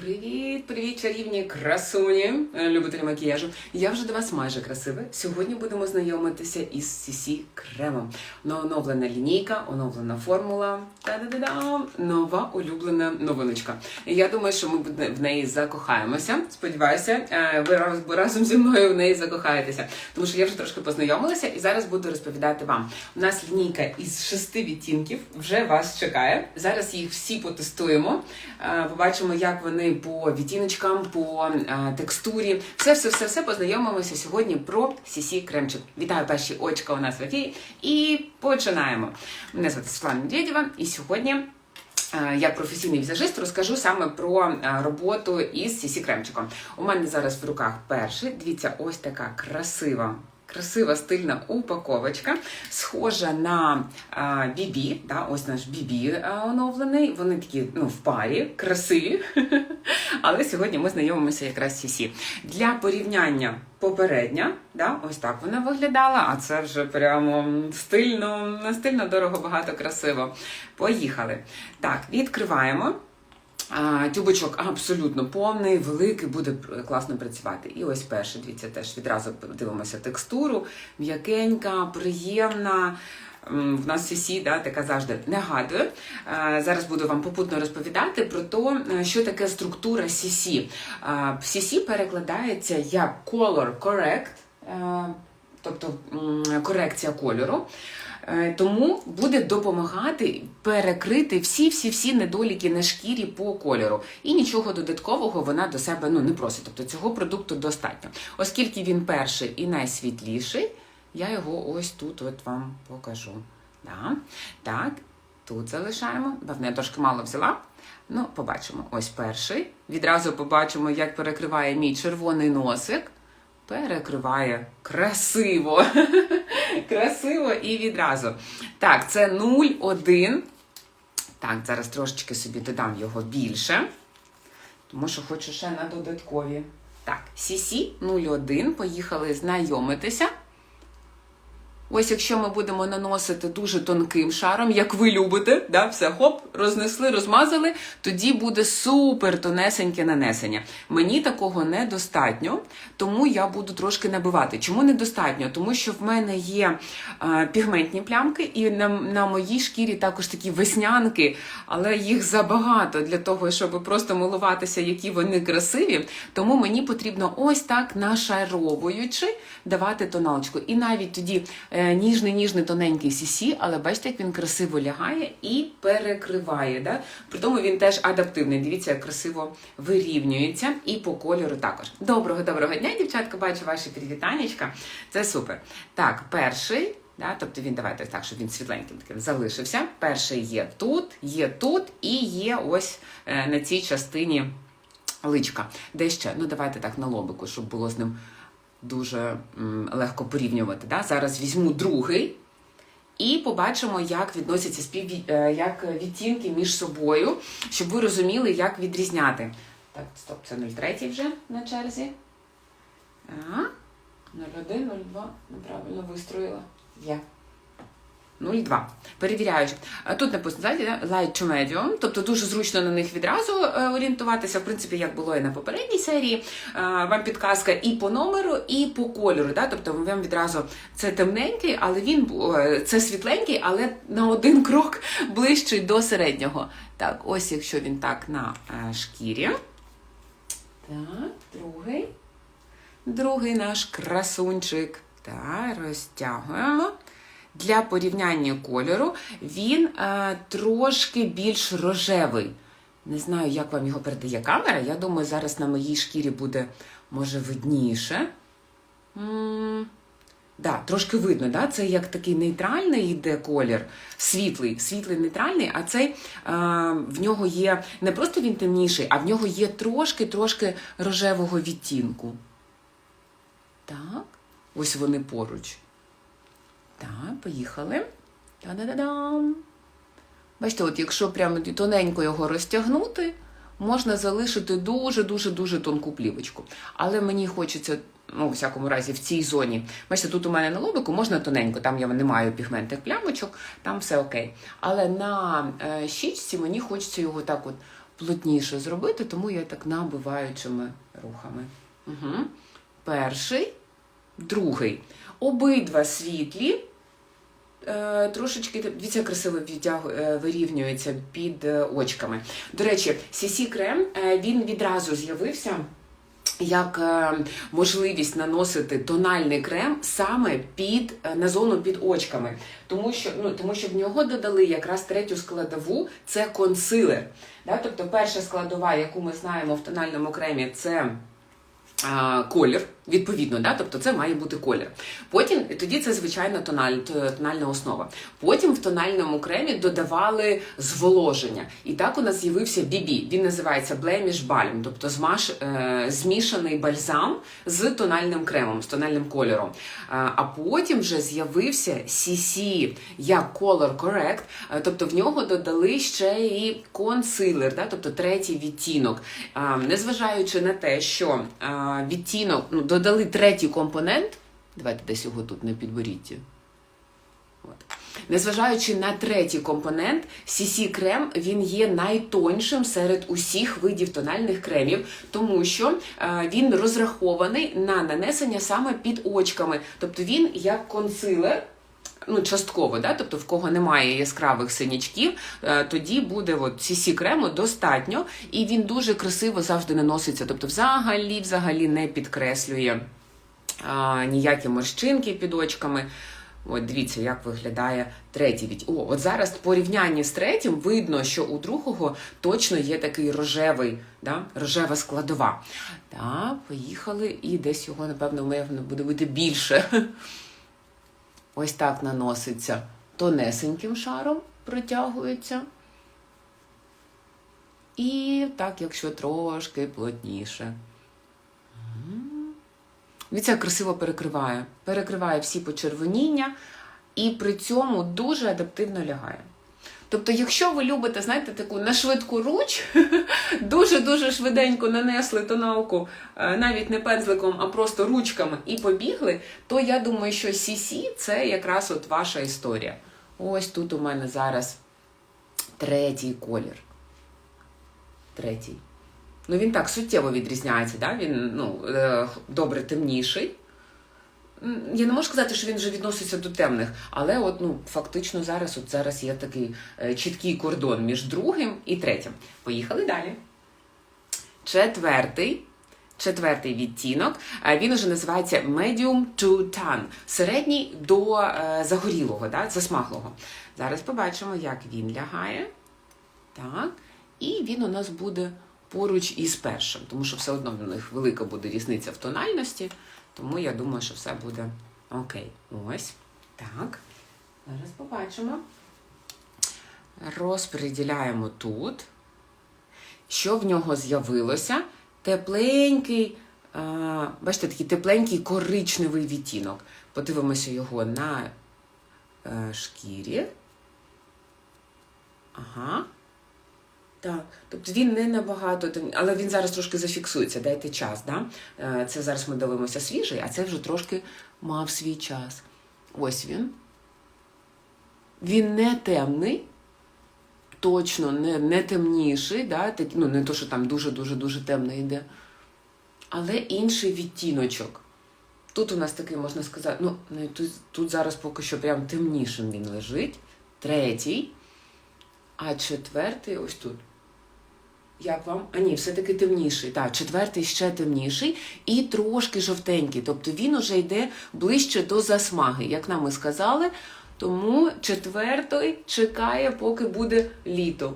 Привіт, привіт, чарівні красуні, е, любителі макіяжу. Я вже до вас майже красива. Сьогодні будемо знайомитися із CC кремом. Ну, Оновлена лінійка, оновлена формула. Та-да-да-да! Нова улюблена новиночка. Я думаю, що ми в неї закохаємося. Сподіваюся, е, ви разом зі мною в неї закохаєтеся. Тому що я вже трошки познайомилася і зараз буду розповідати вам. У нас лінійка із шести відтінків вже вас чекає. Зараз їх всі потестуємо. Е, Побачимо, як вони по відтіночкам, по е, текстурі. Все, все, все, все познайомимося сьогодні про CC кремчик. Вітаю перші очка у нас в ефірі. І починаємо. Мене звати Світлана Медведєва, і сьогодні. е, Як професійний візажист розкажу саме про е, роботу із CC кремчиком. У мене зараз в руках перший. Дивіться, ось така красива. Красива стильна упаковочка, схожа на BB, да, ось наш BB оновлений. Вони такі ну, в парі, красиві. Але сьогодні ми знайомимося якраз з CC. Для порівняння попередня, да, ось так вона виглядала, а це вже прямо стильно, стильно, дорого, багато, красиво. Поїхали. Так, відкриваємо. Тюбочок абсолютно повний, великий, буде класно працювати. І ось перше, дивіться, теж відразу дивимося текстуру. М'якенька, приємна. В нас CC, да, така завжди нагадую. Зараз буду вам попутно розповідати про те, що таке структура CC. CC перекладається як Color Correct, е, тобто корекція кольору. Е, Тому буде допомагати перекрити всі-всі-всі недоліки на шкірі по кольору. І нічого додаткового вона до себе ну, не просить. Тобто цього продукту достатньо. Оскільки він перший і найсвітліший, я його ось тут от вам покажу. Да. Так, тут залишаємо. Певно, я трошки мало взяла. Ну, побачимо. Ось перший. Відразу побачимо, як перекриває мій червоний носик. Перекриває красиво. красиво і відразу. Так, це 0,1. Так, зараз трошечки собі додам його більше. Тому що хочу ще на додаткові. Так, CC 01. Поїхали знайомитися. Ось якщо ми будемо наносити дуже тонким шаром, як ви любите, да, все хоп, рознесли, розмазали, тоді буде супер тонесеньке нанесення. Мені такого недостатньо, тому я буду трошки набивати. Чому недостатньо? Тому що в мене є е, пігментні плямки, і на, на моїй шкірі також такі веснянки, але їх забагато для того, щоб просто милуватися, які вони красиві. Тому мені потрібно ось так нашаровуючи давати тоналочку. І навіть тоді ніжний, ніжний, тоненький сісі, але бачите, як він красиво лягає і перекриває. Да? При тому він теж адаптивний. Дивіться, як красиво вирівнюється і по кольору також. Доброго, доброго дня, дівчатка, бачу ваші привітанечка. Це супер. Так, перший. Да, тобто він давайте так, щоб він світленьким таким залишився. Перший є тут, є тут і є ось е, на цій частині личка. Де ще? Ну давайте так на лобику, щоб було з ним дуже легко порівнювати. Да? Зараз візьму другий і побачимо, як відносяться спів... е, як відтінки між собою, щоб ви розуміли, як відрізняти. Так, стоп, це 03 вже на черзі. А, 01, 02, неправильно вистроїла. Є. 0,2. Перевіряючи. Тут написано, знаєте, light to medium, тобто дуже зручно на них відразу е, орієнтуватися, в принципі, як було і на попередній серії. Е, Вам підказка і по номеру, і по кольору. Да? Тобто вам відразу це темненький, але він е, це світленький, але на один крок ближчий до середнього. Так, ось якщо він так на е, шкірі. Так, другий. Другий наш красунчик. Так, розтягуємо. Для порівняння кольору він е, трошки більш рожевий. Не знаю, як вам його передає камера. Я думаю, зараз на моїй шкірі буде, може, видніше. м Да, трошки видно, да? це як такий нейтральний йде колір, світлий, світлий нейтральний, а цей е, в нього є не просто він темніший, а в нього є трошки-трошки рожевого відтінку. Так, ось вони поруч. Так, поїхали. Та-да-да-дам. Бачите, от якщо прямо тоненько його розтягнути, можна залишити дуже-дуже-дуже тонку плівочку. Але мені хочеться, ну, у всякому разі, в цій зоні. Бачите, тут у мене на лобику можна тоненько, там я не маю пігментних плямочок, там все окей. Але на е, щічці мені хочеться його так от плотніше зробити, тому я так набиваючими рухами. Угу. Перший, другий. Обидва світлі. Е, Трошечки дивіться, красиво е, вирівнюється під е, очками. До речі, CC крем він відразу з'явився як можливість наносити тональний крем саме під на зону під очками, тому що ну тому що в нього додали якраз третю складову це консилер. Да? Тобто перша складова, яку ми знаємо в тональному кремі, це а, колір. Відповідно, да? тобто це має бути колір. Потім тоді це звичайно тональ, тональна основа. Потім в тональному кремі додавали зволоження. І так у нас з'явився BB. Він називається Blemish Balm, тобто змаш, е, змішаний бальзам з тональним кремом, з тональним кольором. А, а потім вже з'явився CC як Color Correct, е, тобто в нього додали ще і консилер, да? тобто третій відтінок. А, незважаючи на те, що відтінок ну, додали третій компонент. Давайте десь його тут на підборітті. От. Незважаючи на третій компонент, CC крем він є найтоншим серед усіх видів тональних кремів, тому що е, він розрахований на нанесення саме під очками. Тобто він як консилер. Ну, частково, да? тобто в кого немає яскравих синячків, е, тоді буде от CC крему достатньо, і він дуже красиво завжди наноситься. Тобто, взагалі, взагалі не підкреслює а, ніякі морщинки під очками. От дивіться, як виглядає третій від. О, от зараз в порівнянні з третім видно, що у другого точно є такий рожевий, да? рожева складова. Так, поїхали, і десь його, напевно, мабуть, буде бути більше. Ось так наноситься тонесеньким шаром, протягується. І так, якщо трошки плотніше. Віця, красиво перекриває. Перекриває всі почервоніння і при цьому дуже адаптивно лягає. Тобто, якщо ви любите, знаєте, таку на швидку руч, дуже-дуже швиденько нанесли тоналку, е, навіть не пензликом, а просто ручками і побігли, то я думаю, що CC це якраз от ваша історія. Ось тут у мене зараз третій колір. Третій. Ну, він так суттєво відрізняється, да? він ну, е, добре темніший. Я не можу сказати, що він вже відноситься до темних, але от, ну, фактично зараз от зараз є такий е, чіткий кордон між другим і третім. Поїхали далі. Четвертий. Четвертий відтінок. Е, він уже називається Medium to Tan. Середній до е, загорілого, да, засмаглого. Зараз побачимо, як він лягає. Так. І він у нас буде поруч із першим, тому що все одно в них велика буде різниця в тональності, тому я думаю, що все буде окей. Ось. Так. Зараз побачимо. Розподіляємо тут. Що в нього з'явилося? Тепленький, а, бачите, такий тепленький коричневий відтінок. Подивимося його на а, е, шкірі. Ага. Так, тобто він не набагато, але він зараз трошки зафіксується, дайте час. Да? Е, це зараз ми дивимося свіжий, а це вже трошки мав свій час. Ось він. Він не темний, точно не не темніший, да? ну не то, що там дуже-дуже-дуже темний йде, але інший відтіночок. Тут у нас такий, можна сказати, ну, тут, тут зараз поки що прям темнішим він лежить. Третій. А четвертий ось тут. Як вам? А ні, все-таки темніший. Так, четвертий ще темніший і трошки жовтенький. Тобто він уже йде ближче до засмаги, як нам і сказали. Тому четвертий чекає, поки буде літо.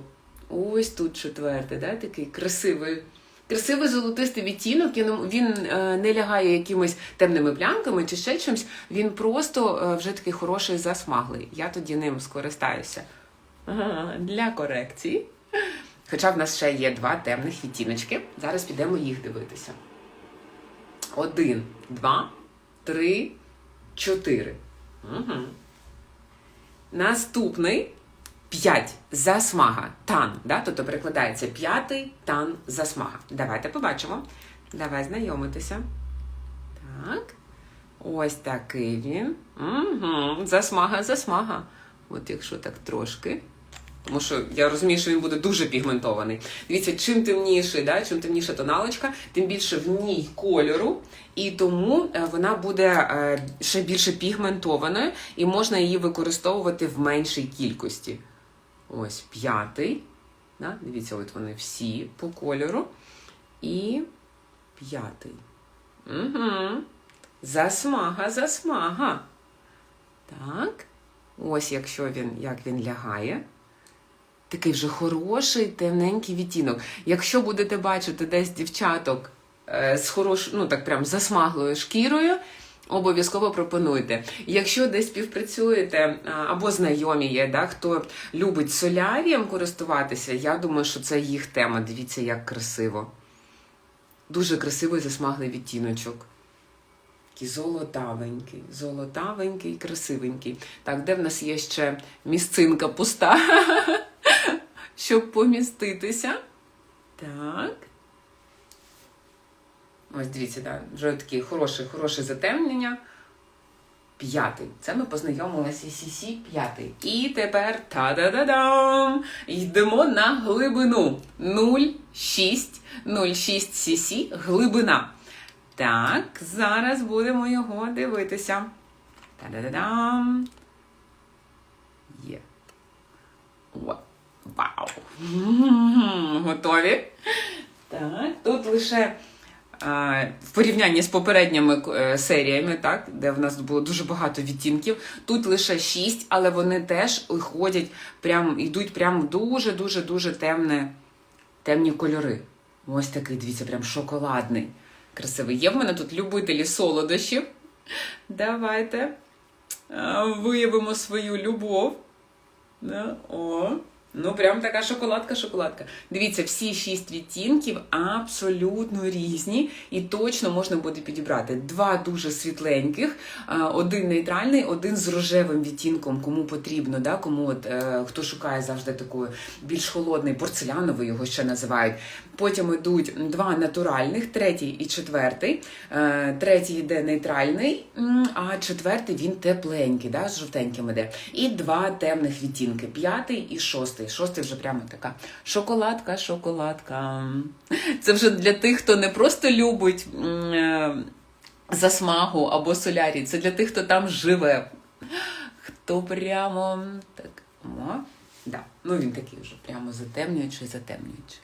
Ось тут четвертий, да? такий красивий. Красивий золотистий відтінок, він е, не лягає якимись темними плямками чи ще чимось, він просто е, вже такий хороший засмаглий. Я тоді ним скористаюся для корекції. Хоча в нас ще є два темних відтіночки. Зараз підемо їх дивитися. Один, два, три, чотири. Угу. Наступний п'ять засмага. Тан. Да? Тобто перекладається п'ятий тан засмага. Давайте побачимо. Давай знайомитися. Так. Ось такий він. Угу. Засмага, засмага. От якщо так трошки. Тому що я розумію, що він буде дуже пігментований. Дивіться, чим темніший, да, чим темніша тоналочка, тим більше в ній кольору, і тому е, вона буде е, ще більше пігментованою, і можна її використовувати в меншій кількості. Ось п'ятий. Да? Дивіться, от вони всі по кольору. І п'ятий. Угу. Засмага, засмага. Так. Ось якщо він, як він лягає. Такий вже хороший, темненький відтінок. Якщо будете бачити десь дівчаток е, з хорош, ну так прям засмаглою шкірою, обов'язково пропонуйте. Якщо десь співпрацюєте або знайомі є, да, хто любить солярієм користуватися, я думаю, що це їх тема. Дивіться, як красиво. Дуже красивий засмаглий відтіночок. Такий золотавенький, золотавенький, красивенький. Так, де в нас є ще місцинка пуста, щоб поміститися. Так. Ось дивіться, да, вже таке хороше, хороше затемнення. П'ятий. Це ми познайомилися з CC п'ятий. І тепер та-да-да-дам! Йдемо на глибину. 0,6, 0,6 CC глибина. Так, зараз будемо його дивитися. Та-да-да-дам. Є. О, Вау! Готові? Так, тут лише в порівнянні з попередніми е, серіями, так, де в нас було дуже багато відтінків, тут лише 6, але вони теж ходять, прям, йдуть прям дуже-дуже дуже темне, темні кольори. Ось такий, дивіться, прям шоколадний. Красивий. Є в мене тут любителі солодощів. Давайте виявимо свою любов. О. Ну, прям така шоколадка-шоколадка. Дивіться, всі шість відтінків абсолютно різні, і точно можна буде підібрати два дуже світленьких, один нейтральний, один з рожевим відтінком, кому потрібно, да? кому от, е, хто шукає завжди такий більш холодний, порцеляновий його ще називають. Потім йдуть два натуральних, третій і четвертий. Е, Третій йде нейтральний, а четвертий він тепленький, да? з жовтеньким іде. І два темних відтінки: п'ятий і шостий. Шостий вже прямо така шоколадка, шоколадка. Це вже для тих, хто не просто любить е, засмагу або солярій, це для тих, хто там живе. Хто прямо так. Да. Ну він такий вже прямо затемнюючий, затемнюючий.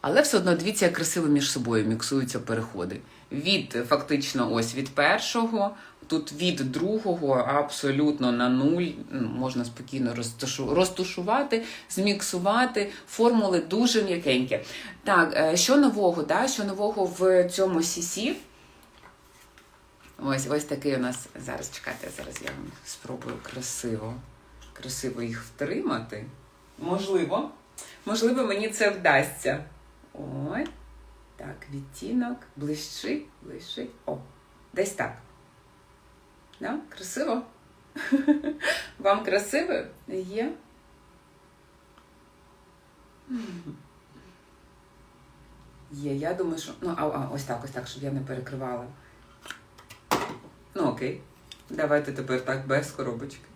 Але все одно дивіться, як красиво між собою міксуються переходи. Від фактично ось від першого, тут від другого абсолютно на нуль ну, можна спокійно розтушувати, зміксувати. Формули дуже м'якенькі. Так, е, що нового? Да? Що нового в цьому CC? Ось ось такий у нас. Зараз чекайте, зараз я вам спробую красиво, красиво їх втримати. Можливо. Можливо, мені це вдасться. Ой. Так, відтінок. Ближчи, ближчи. О, десь так. Да? Красиво? Вам красиво? Є? Є, я думаю, що. Ну, а, а, ось так, ось так, щоб я не перекривала. Ну, окей. Давайте тепер так без коробочки.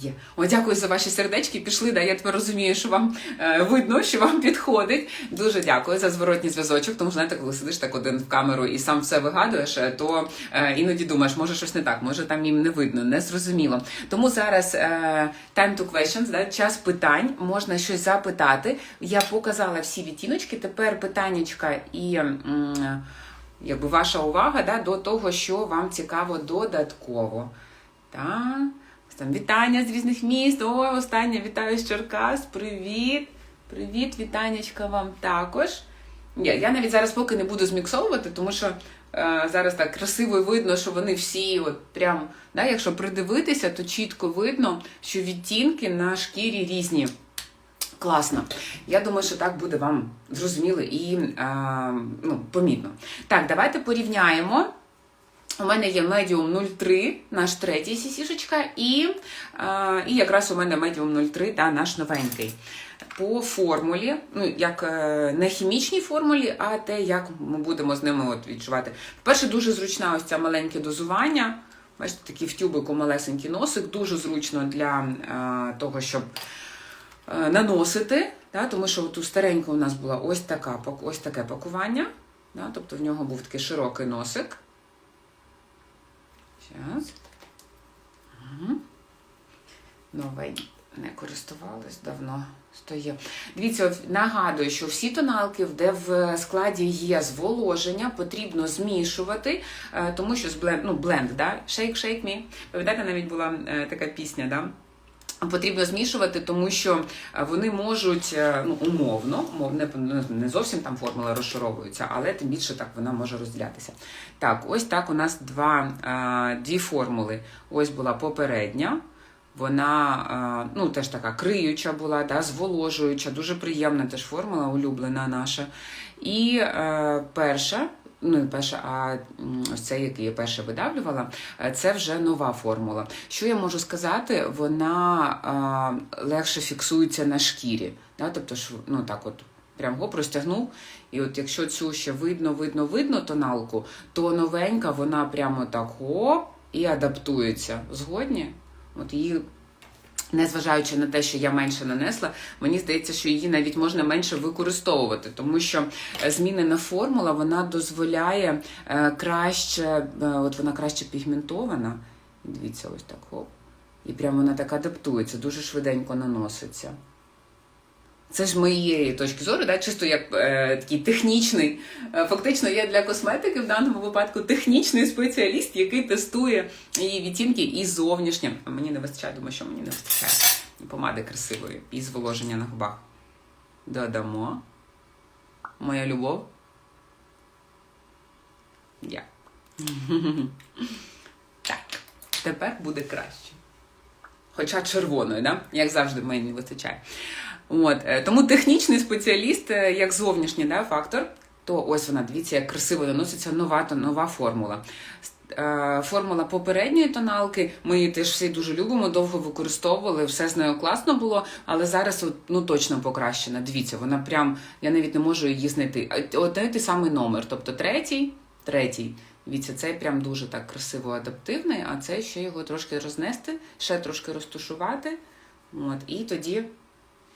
Є. О, дякую за ваші сердечки. Пішли, да, я тепер розумію, що вам е, видно, що вам підходить. Дуже дякую за зворотній зв'язочок. Тому знаєте, коли сидиш так один в камеру і сам все вигадуєш, е, то е, іноді думаєш, може щось не так, може там їм не видно, не зрозуміло. Тому зараз е, time to questions, да, час питань, можна щось запитати. Я показала всі відтіночки. Тепер питаннячка і. м, Якби ваша увага да, до того, що вам цікаво додатково. Так. Там вітання з різних міст. О, останнє вітаю з Черкас. Привіт. Привіт, вітаннячка вам також. Ні, я навіть зараз поки не буду зміксовувати, тому що е, зараз так красиво видно, що вони всі, от прям, да, якщо придивитися, то чітко видно, що відтінки на шкірі різні. Класно. Я думаю, що так буде вам зрозуміло і е, ну, помітно. Так, давайте порівняємо. У мене є Medium 03, наш третій сісішечка, і, е, і якраз у мене Medium 03, да, наш новенький. По формулі, ну, як е, не хімічній формулі, а те, як ми будемо з ними от відчувати. По-перше, дуже зручна ось ця маленьке дозування. Бачите, такий в тюбику малесенький носик, дуже зручно для е, того, щоб е, наносити, да, тому що от у старенька у нас була ось, така, ось таке пакування. Да, тобто в нього був такий широкий носик. Зараз. Угу. Новий не користувалась давно. Стоє. Дивіться, нагадую, що всі тоналки, де в складі є зволоження, потрібно змішувати, е, тому що з бленд, ну, бленд, да? shake, shake me. Пам'ятаєте, навіть була е, така пісня, да? Потрібно змішувати, тому що е, вони можуть е, ну, умовно, мов не, не зовсім там формула розшаровується, але тим більше так вона може розділятися. Так, ось так у нас два, е, дві формули. Ось була попередня. Вона ну, теж така криюча була, да, зволожуюча, дуже приємна теж формула, улюблена наша. І е, перша, ну не перша, а ось цей, який я перше видавлювала, е, це вже нова формула. Що я можу сказати, вона легше фіксується на шкірі. Да? Тобто, ну так от. Прям гоп розтягнув, і от якщо цю ще видно, видно, видно тоналку, то новенька вона прямо так хоп і адаптується. Згодні? От її, незважаючи на те, що я менше нанесла, мені здається, що її навіть можна менше використовувати, тому що е, змінена формула вона дозволяє е, краще, е, от вона краще пігментована. Дивіться, ось так хоп. І прямо вона так адаптується, дуже швиденько наноситься. Це ж моєї точки зору, да, чисто як е, такий технічний. Е, фактично, я для косметики в даному випадку технічний спеціаліст, який тестує її відтінки і зовнішнє. Мені не вистачає, думаю, що мені не вистачає помади красивої, і зволоження на губах. Додамо. Моя любов. Я. Так, тепер буде краще. Хоча червоною, да? як завжди, мені не вистачає. От, е, тому технічний спеціаліст, е, як зовнішній да, фактор, то ось вона, дивіться, як красиво наноситься нова, нова формула. Е, Формула попередньої тоналки, ми її теж всі дуже любимо, довго використовували, все з нею класно було, але зараз ну, точно покращена. Дивіться, вона прям, я навіть не можу її знайти. Один той самий номер, тобто третій, третій. Дивіться, цей прям дуже так красиво адаптивний, а цей ще його трошки рознести, ще трошки розтушувати. От, і тоді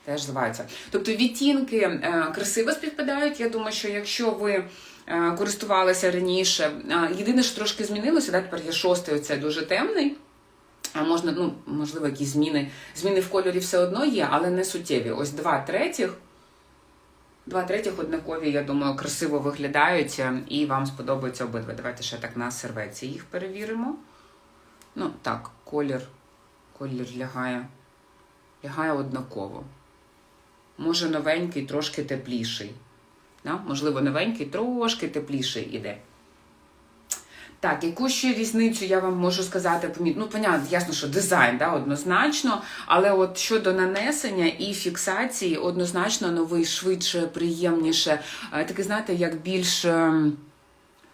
теж зливаються. Тобто відтінки е, красиво співпадають. Я думаю, що якщо ви е, користувалися раніше, е, єдине, що трошки змінилося, да, тепер є шостий, оцей дуже темний. А можна, ну, можливо, якісь зміни. Зміни в кольорі все одно є, але не суттєві. Ось два третіх. Два третіх однакові, я думаю, красиво виглядають і вам сподобаються обидва. Давайте ще так на серветці їх перевіримо. Ну, так, колір, колір лягає, лягає однаково. Може, новенький, трошки тепліший. Да? Можливо, новенький, трошки тепліший іде. Так, яку ще різницю я вам можу сказати? Ну, понятно, ясно, що дизайн, да, однозначно, але от щодо нанесення і фіксації, однозначно новий швидше, приємніше. Е, Такий, знаєте, як більш.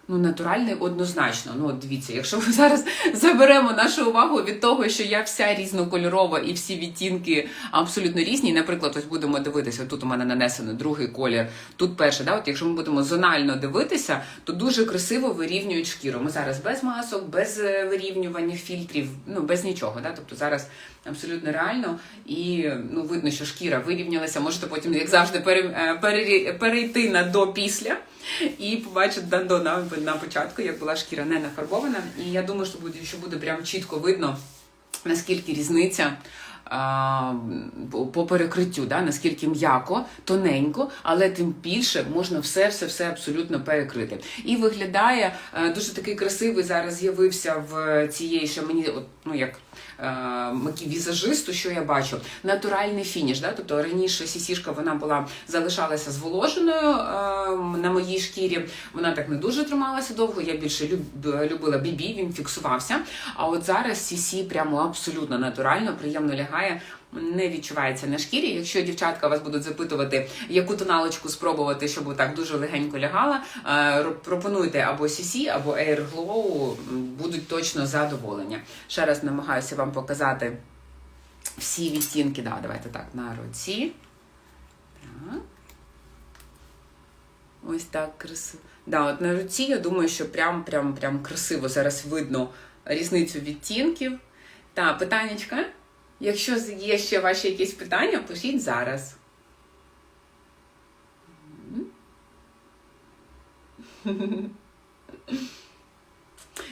Ну, натуральний однозначно. Ну, от дивіться, якщо ми зараз заберемо нашу увагу від того, що я вся різнокольорова і всі відтінки абсолютно різні. Наприклад, ось будемо дивитися, тут у мене нанесено другий колір, тут перший. Да? От якщо ми будемо зонально дивитися, то дуже красиво вирівнюють шкіру. Ми зараз без масок, без е, вирівнювання фільтрів, ну без нічого. Да? Тобто зараз абсолютно реально і ну видно, що шкіра вирівнялася. Можете потім, як завжди, е, перейти на до після. І побачити да, до на, початку, як була шкіра не нафарбована. І я думаю, що буде, що буде прям чітко видно, наскільки різниця по- перекриттю, да, наскільки м'яко, тоненько, але тим більше можна все-все-все абсолютно перекрити. І виглядає е, дуже такий красивий зараз з'явився в цієї, що мені, от, ну як візажисту, що я бачу, натуральний фініш. Да? Тобто раніше сісішка вона була залишалася зволоженою е, на моїй шкірі. Вона так не дуже трималася довго. Я більше люб, любила бібі, він фіксувався. А от зараз сісі прямо абсолютно натурально, приємно лягає. Не відчувається на шкірі. Якщо дівчатка вас будуть запитувати, яку тоналочку спробувати, щоб так дуже легенько лягала, е, пропонуйте або CC, або Air Glow, будуть точно задоволення. Ще раз намагаюся вам показати всі відтінки. Да, давайте так, на руці. Ось так красиво. Да, от на руці я думаю, що прям прям прям красиво зараз видно різницю відтінків. Та, питаннячка. Якщо є ще ваші якісь питання, пишіть зараз.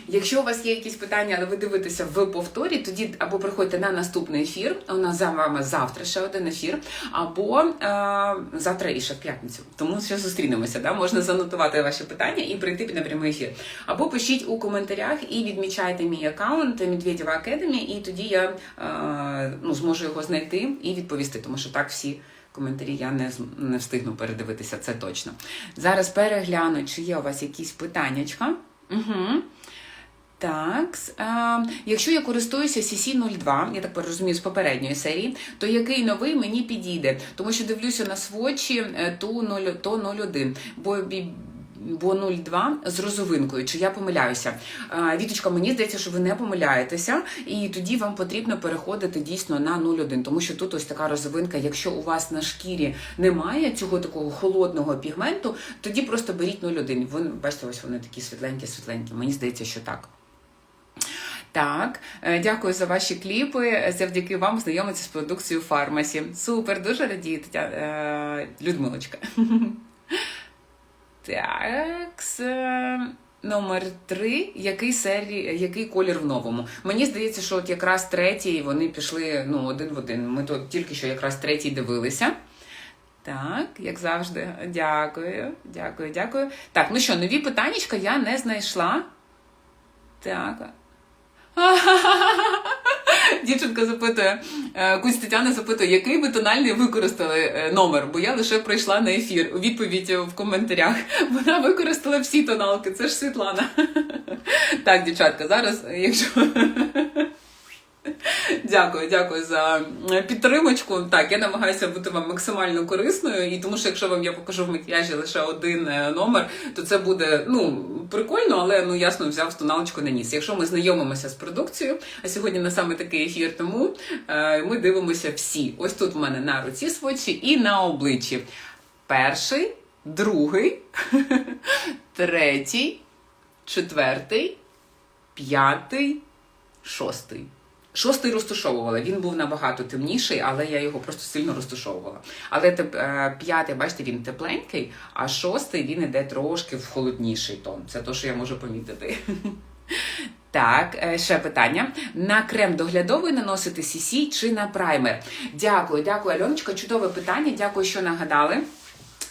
Якщо у вас є якісь питання, але ви дивитеся в повторі, тоді або приходьте на наступний ефір. У нас за вами завтра ще один ефір, або е, завтра і ще в п'ятницю. Тому ще зустрінемося. Да? Можна занотувати ваші питання і прийти на прямий ефір. Або пишіть у коментарях і відмічайте мій аккаунт Медведєва Академі, і тоді я е, ну, зможу його знайти і відповісти, тому що так всі. Коментарі я не не встигну передивитися, це точно. Зараз перегляну, чи є у вас якісь питаннячка. Угу. Так, а, якщо я користуюся CC02, я так розумію, з попередньої серії, то який новий мені підійде? Тому що дивлюся на свочі е, то 0, то 01, бо бо 02 з розовинкою, чи я помиляюся. Віточка, мені здається, що ви не помиляєтеся, і тоді вам потрібно переходити дійсно на 01, тому що тут ось така розовинка. Якщо у вас на шкірі немає цього такого холодного пігменту, тоді просто беріть 01. Ви бачите, ось вони такі світленькі-світленькі. Мені здається, що так. Так, е, дякую за ваші кліпи. Завдяки вам знайомитися з продукцією фармасі. Супер, дуже радію, Тетя... Е, Людмилочка. Так. Номер три, який серії, який колір в новому. Мені здається, що от якраз третій вони пішли ну, один в один. Ми тут тільки що якраз третій дивилися. Так, як завжди, дякую, дякую, дякую. Так, ну що, нові питання я не знайшла. Так. Дівчинка запитує, е, Кусь Тетяна запитує, який ви тональний використали е, номер, бо я лише прийшла на ефір. У відповідь в коментарях. Вона використала всі тоналки, це ж Світлана. Так, дівчатка, зараз, якщо. Дякую, дякую за підтримочку. Так, я намагаюся бути вам максимально корисною, і тому що якщо вам я покажу в макіяжі лише один е, номер, то це буде ну прикольно, але ну ясно взяв тоналочку на ніс. Якщо ми знайомимося з продукцією, а сьогодні на саме такий ефір, тому е, ми дивимося всі. Ось тут в мене на руці свочі і на обличчі. Перший, другий, третій, четвертий, п'ятий, шостий. Шостий розташовувала. Він був набагато темніший, але я його просто сильно розташовувала. Але е, п'ятий, бачите, він тепленький, а шостий він іде трошки в холодніший тон. Це те, що я можу помітити. Так, е, ще питання. На крем доглядовий наносити CC чи на праймер? Дякую, дякую, Альоночка. Чудове питання. Дякую, що нагадали.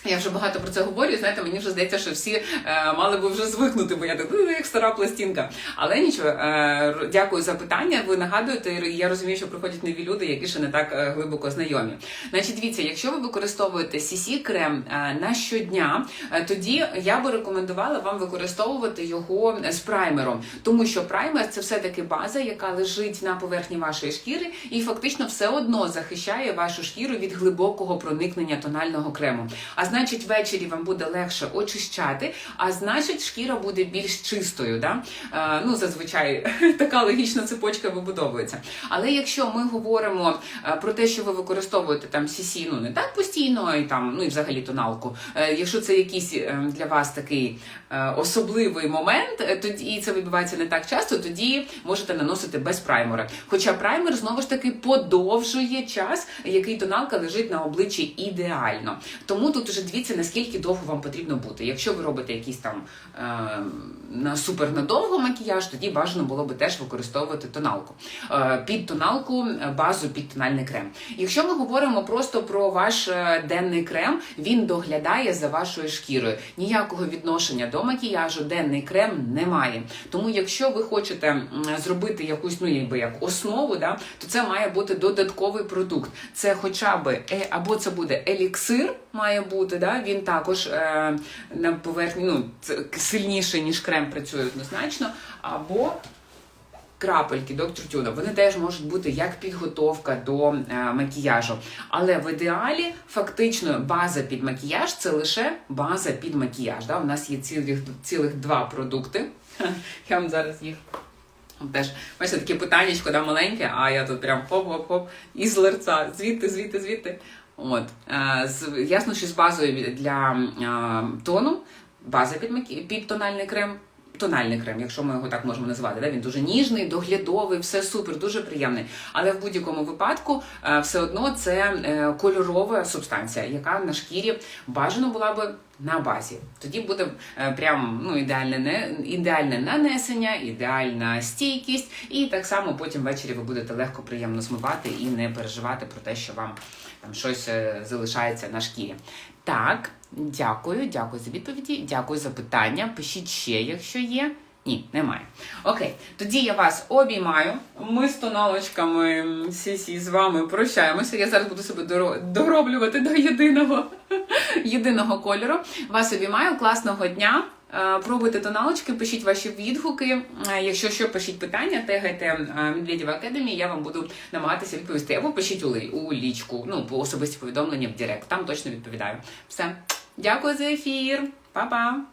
Я вже багато про це говорю. Знаєте, мені вже здається, що всі е, мали би вже звикнути, бо я так «Ну, як стара пластинка. Але нічого, е, дякую за питання. Ви нагадуєте, я розумію, що приходять нові люди, які ще не так е, глибоко знайомі. Значить, дивіться, якщо ви використовуєте cc крем е, на щодня, е, тоді я би рекомендувала вам використовувати його з праймером, тому що праймер це все таки база, яка лежить на поверхні вашої шкіри, і фактично все одно захищає вашу шкіру від глибокого проникнення тонального крему. А значить, ввечері вам буде легше очищати, а значить, шкіра буде більш чистою. Да? Е, ну, Зазвичай така логічна цепочка вибудовується. Але якщо ми говоримо е, про те, що ви використовуєте там CC, ну не так постійно, і там, ну і взагалі тоналку, е, якщо це якийсь для вас такий особливий момент, тоді і це відбувається не так часто, тоді можете наносити без праймера. Хоча праймер знову ж таки подовжує час, який тоналка лежить на обличчі ідеально. Тому тут дивіться, наскільки довго вам потрібно бути. Якщо ви робите якийсь там е, на супер надовго макіяж, тоді бажано було би теж використовувати тоналку. Е, під тоналку е, базу під тональний крем. Якщо ми говоримо просто про ваш е, денний крем, він доглядає за вашою шкірою. Ніякого відношення до макіяжу денний крем немає. Тому, якщо ви хочете зробити якусь, ну якби як основу, да, то це має бути додатковий продукт. Це хоча б е, або це буде еліксир, має бути бути, да, він також е, на поверхні ну, сильніше, ніж крем працює однозначно. Або крапельки доктор Тюна, вони теж можуть бути як підготовка до е, макіяжу. Але в ідеалі фактично база під макіяж це лише база під макіяж. Да? У нас є цілих, цілих два продукти. Я вам зараз їх. Теж, бачите, таке питання, да, маленьке, а я тут прям хоп-хоп-хоп, із лерця, звідти, звідти, звідти. От. Е, з, Ясно, що з базою для тону, база під під крем, тональний крем, якщо ми його так можемо назвати. Да? Він дуже ніжний, доглядовий, все супер, дуже приємний. Але в будь-якому випадку е, все одно це е, кольорова субстанція, яка на шкірі бажано була би на базі. Тоді буде е, прям ну, ідеальне, не, ідеальне нанесення, ідеальна стійкість, і так само потім ввечері ви будете легко приємно змивати і не переживати про те, що вам там щось е, залишається на шкірі. Так, дякую, дякую за відповіді, дякую за питання. Пишіть ще, якщо є. Ні, немає. Окей, тоді я вас обіймаю. Ми з тоналочками сі з вами прощаємося. Я зараз буду себе дороблювати до єдиного, єдиного кольору. Вас обіймаю, класного дня. Е, Пробуйте тоналочки, пишіть ваші відгуки. Е, Якщо що, пишіть питання, тегайте е, Медведєва Академі, я вам буду намагатися відповісти. Або пишіть у лічку, ну, по особисті повідомлення в Директ. Там точно відповідаю. Все. Дякую за ефір. Па-па!